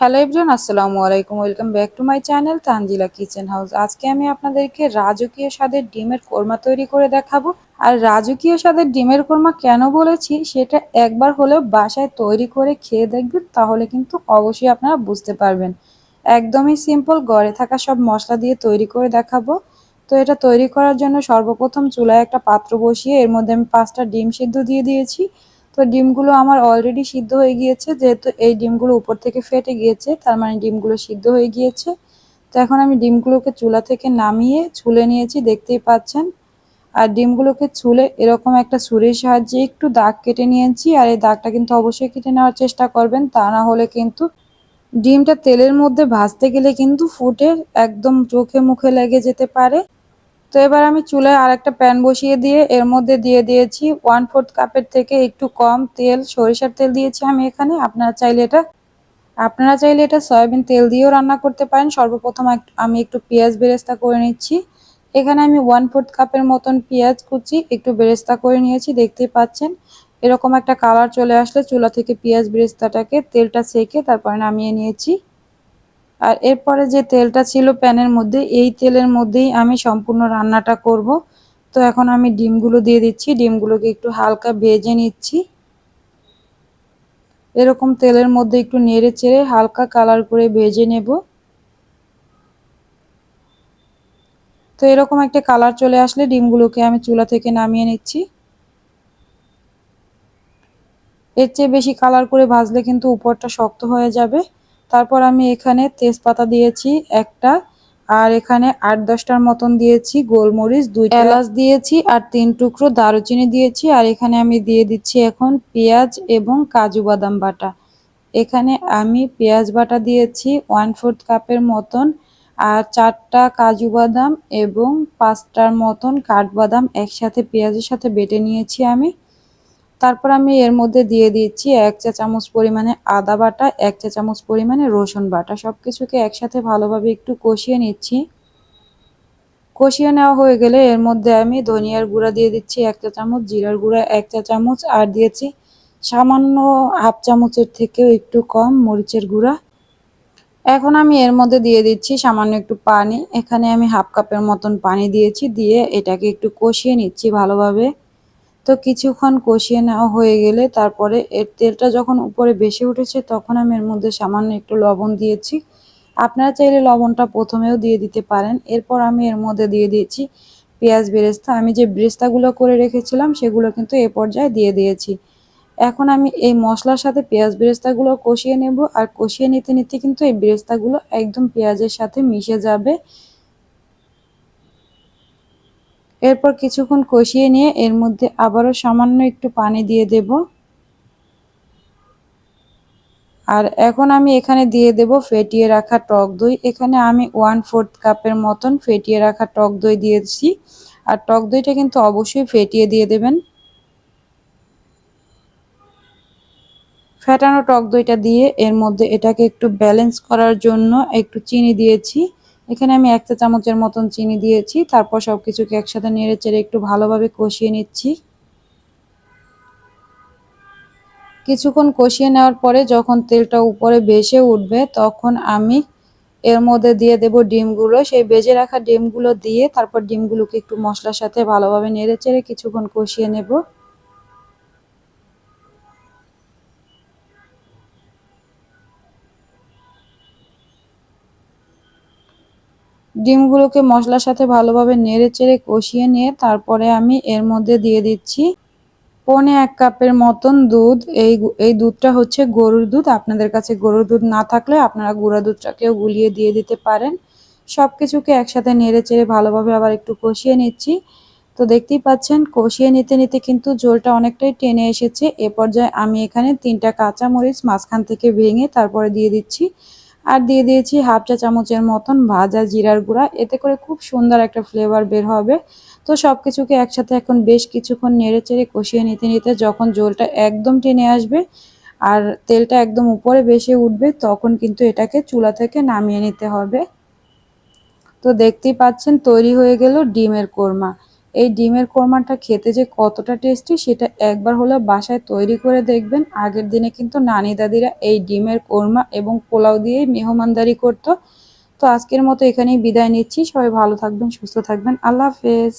Hello everyone, আসসালামু আলাইকুম। Welcome back to my channel Tanjila kitchen house. আজকে আমি আপনাদেরকে রাজকীয় স্বাদের ডিমের কোরমা তৈরি করে দেখাবো। আর রাজকীয় স্বাদের ডিমের কোরমা কেন বলেছি, সেটা একবার হলেও বাসায় তৈরি করে খেয়ে দেখবেন, তাহলে কিন্তু অবশ্যই আপনারা বুঝতে পারবেন। একদমই সিম্পল গড়ে থাকা সব মশলা দিয়ে তৈরি করে দেখাবো। তো এটা তৈরি করার জন্য সর্বপ্রথম চুলায় একটা পাত্র বসিয়ে এর মধ্যে আমি পাঁচটা ডিম সিদ্ধ দিয়ে দিয়েছি। তো ডিমগুলো আমার অলরেডি সিদ্ধ হয়ে গিয়েছে, যেহেতু এই ডিমগুলো উপর থেকে ফেটে গিয়েছে, তার মানে ডিমগুলো সিদ্ধ হয়ে গিয়েছে। তো এখন আমি ডিমগুলোকে চুলা থেকে নামিয়ে ছুলে নিয়েছি, দেখতেই পাচ্ছেন। আর ডিমগুলোকে ছুলে এরকম একটা ছুরির সাহায্যে একটু দাগ কেটে নিয়েছি, আর এই দাগটা কিন্তু অবশ্যই কেটে নেওয়ার চেষ্টা করবেন, তা না হলে কিন্তু ডিমটা তেলের মধ্যে ভাজতে গেলে কিন্তু ফুটে একদম চোখে মুখে লেগে যেতে পারে। তো এবার আমি চুলায় আর একটা প্যান বসিয়ে দিয়ে এর মধ্যে দিয়ে দিয়েছি ওয়ান ফোর্থ কাপের থেকে একটু কম তেল, সরিষার তেল দিয়েছি আমি এখানে। আপনারা চাইলে এটা, আপনারা চাইলে এটা সয়াবিন তেল দিয়েও রান্না করতে পারেন। সর্বপ্রথম আমি একটু পেঁয়াজ বেরেস্তা করে নিচ্ছি। এখানে আমি ওয়ান ফোর্থ কাপের মতন পেঁয়াজ কুচি একটু বেরেস্তা করে নিয়েছি, দেখতেই পাচ্ছেন। এরকম একটা কালার চলে আসলে চুলা থেকে পেঁয়াজ বেরেস্তাটাকে তেলটা সেকে তারপরে নামিয়ে নিয়েছি। আর এরপরে যে তেলটা ছিল প্যানের মধ্যে, এই তেলের মধ্যেই আমি সম্পূর্ণ রান্নাটা করব। তো এখন আমি ডিমগুলো দিয়ে দিচ্ছি। ডিমগুলোকে একটু হালকা ভেজে নিচ্ছি। এরকম তেলের মধ্যে একটু নেড়ে চেড়ে হালকা কালার করে ভেজে নেব। তো এরকম একটা কালার চলে আসলে ডিমগুলোকে আমি চুলা থেকে নামিয়ে নিচ্ছি। এর চেয়ে বেশি কালার করে ভাজলে কিন্তু উপরটা শক্ত হয়ে যাবে। তারপর আমি এখানে তেজপাতা দিয়েছি একটা, আর এখানে আট দশটার মতন দিয়েছি গোলমরিচ দুই এলাচ দিয়েছি আর তিন টুকরো দারুচিনি দিয়েছি, আর এখানে আমি দিয়ে দিচ্ছি এখন পেঁয়াজ এবং কাজু বাদাম বাটা। এখানে আমি পেঁয়াজ বাটা দিয়েছি ওয়ান ফোর্থ কাপের মতন, আর চারটা কাজু বাদাম এবং পাঁচটার মতন কাঠবাদাম একসাথে পেঁয়াজের সাথে বেটে নিয়েছি আমি। তারপর আমি এর মধ্যে দিয়ে দিচ্ছি এক চা চামচ পরিমাণে আদা বাটা, এক চা চামচ পরিমাণে রসুন বাটা। সব কিছুকে একসাথে ভালোভাবে একটু কষিয়ে নিচ্ছি। কষিয়ে নেওয়া হয়ে গেলে এর মধ্যে আমি ধনিয়ার গুঁড়া দিয়ে দিচ্ছি এক চা চামচ, জিরার গুঁড়া এক চা চামচ, আর দিয়েছি সামান্য হাফ চামচের থেকেও একটু কম মরিচের গুঁড়া। এখন আমি এর মধ্যে দিয়ে দিচ্ছি সামান্য একটু পানি। এখানে আমি হাফ কাপের মতন পানি দিয়েছি, দিয়ে এটাকে একটু কষিয়ে নিচ্ছি ভালোভাবে। তো কিছুক্ষণ কষিয়ে নেওয়া হয়ে গেলে তারপরে এর তেলটা যখন উপরে বেশি উঠেছে, তখন আমি এর মধ্যে সামান্য একটু লবণ দিয়েছি। আপনারা চাইলে লবণটা প্রথমেও দিয়ে দিতে পারেন। এরপর আমি এর মধ্যে দিয়ে দিয়েছি পেঁয়াজ বেরেস্তা। আমি যে বেরেস্তাগুলো করে রেখেছিলাম, সেগুলো কিন্তু এ পর্যায়ে দিয়ে দিয়েছি। এখন আমি এই মশলার সাথে পেঁয়াজ বেরেস্তাগুলো কষিয়ে নেব। আর কষিয়ে নিতে নিতে কিন্তু এই বেরেস্তাগুলো একদম পেঁয়াজের সাথে মিশে যাবে। এরপর কিছুক্ষণ কষিয়ে নিয়ে এর মধ্যে আবারও সামান্য একটু পানি দিয়ে দেব। আর এখন আমি এখানে দিয়ে দেব ফেটিয়ে রাখা টক দই। এখানে আমি ওয়ান ফোর্থ কাপের মতন ফেটিয়ে রাখা টক দই দিয়েছি। আর টক দইটা কিন্তু অবশ্যই ফেটিয়ে দিয়ে দেবেন। ফেটানো টক দইটা দিয়ে এর মধ্যে এটাকে একটু ব্যালেন্স করার জন্য একটু চিনি দিয়েছি। এখানে আমি এক চা চামচের মতন চিনি দিয়েছি, তারপর সব কিছুকে একসাথে নেড়ে চেড়ে একটু ভালোভাবে কষিয়ে নিচ্ছি। কিছুক্ষণ কষিয়ে নেওয়ার পরে যখন তেলটা উপরে ভেসে উঠবে, তখন আমি এর মধ্যে দিয়ে দেব ডিমগুলো। সেই বেজে রাখা ডিমগুলো দিয়ে তারপর ডিমগুলোকে একটু মশলার সাথে ভালোভাবে নেড়ে চেড়ে কিছুক্ষণ কষিয়ে নেব। ডিমগুলোকে মশলার সাথে ভালোভাবে নেড়ে চেড়ে কষিয়ে নিয়ে তারপরে আমি এর মধ্যে দিয়ে দিচ্ছি পনে এক কাপের মতন দুধ। এই এই দুধটা হচ্ছে গরুর দুধ। আপনাদের কাছে গরুর দুধ না থাকলে আপনারা গুঁড়া দুধটাকেও গুলিয়ে দিয়ে দিতে পারেন। সব কিছুকে একসাথে নেড়ে চেড়ে ভালোভাবে আবার একটু কষিয়ে নিচ্ছি। তো দেখতেই পাচ্ছেন, কষিয়ে নিতে নিতে কিন্তু ঝোলটা অনেকটাই টেনে এসেছে। এ পর্যায়ে আমি এখানে তিনটা কাঁচা মরিচ মাঝখান থেকে ভেঙে তারপরে দিয়ে দিচ্ছি। আর দিয়ে দিয়েছি হাফ চা চামচের মতন ভাজা জিরার গুঁড়া। এতে করে খুব সুন্দর একটা ফ্লেভার বের হবে। তো সব কিছুকে একসাথে এখন বেশ কিছুক্ষণ নেড়ে চেড়ে কষিয়ে নিতে নিতে যখন জলটা একদম টেনে আসবে আর তেলটা একদম উপরে বেশি উঠবে, তখন কিন্তু এটাকে চুলা থেকে নামিয়ে নিতে হবে। তো দেখতেই পাচ্ছেন তৈরি হয়ে গেল ডিমের কোরমা। এই ডিমের কোরমাটা খেতে যে কতটা টেস্টি সেটা একবার হলেও বাসায় তৈরি করে দেখবেন। আগের দিনে কিন্তু নানি দাদিরা এই ডিমের কোরমা এবং পোলাও দিয়ে মেহমানদারি করত। তো আজকের মতো এখানেই বিদায় নিচ্ছি। সবাই ভালো থাকবেন, সুস্থ থাকবেন। আল্লাহ হাফেজ।